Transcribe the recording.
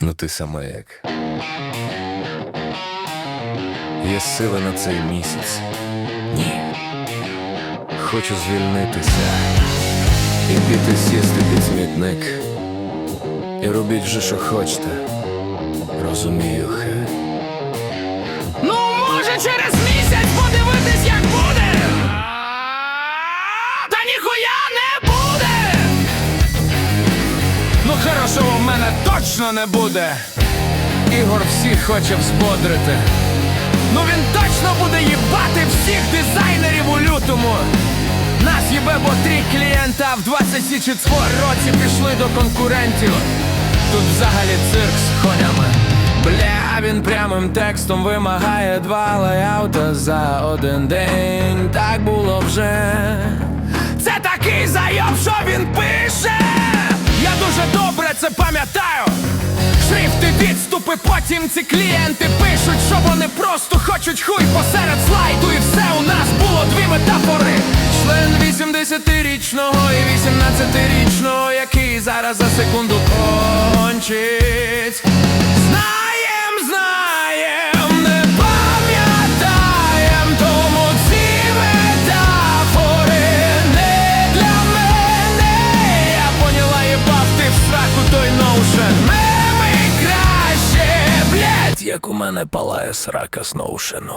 Ну ти сама як. Є сила на цей місяць. Ні. Хочу звільнитися. І піти сісти під смітник. І робіть вже, що хочете. Розумію, хе. Ну, може, через місяць подивитись, як буде. Та ніхуя не буде. Мене точно не буде. Ігор всіх хоче взбодрити. Ну він точно буде їбати всіх дизайнерів у лютому. Нас їбе, бо три клієнта в 24 році пішли до конкурентів. Тут взагалі цирк з конями. Бля, він прямим текстом вимагає два лайаута за один день. Так було вже. Це пам'ятаю. Шрифти, відступи, потім ці клієнти пишуть, що вони просто хочуть хуй посеред слайду, і все у нас було дві метафори. Член 80-річного і 18-річного, який зараз за секунду як у мене палає срака Сноушену.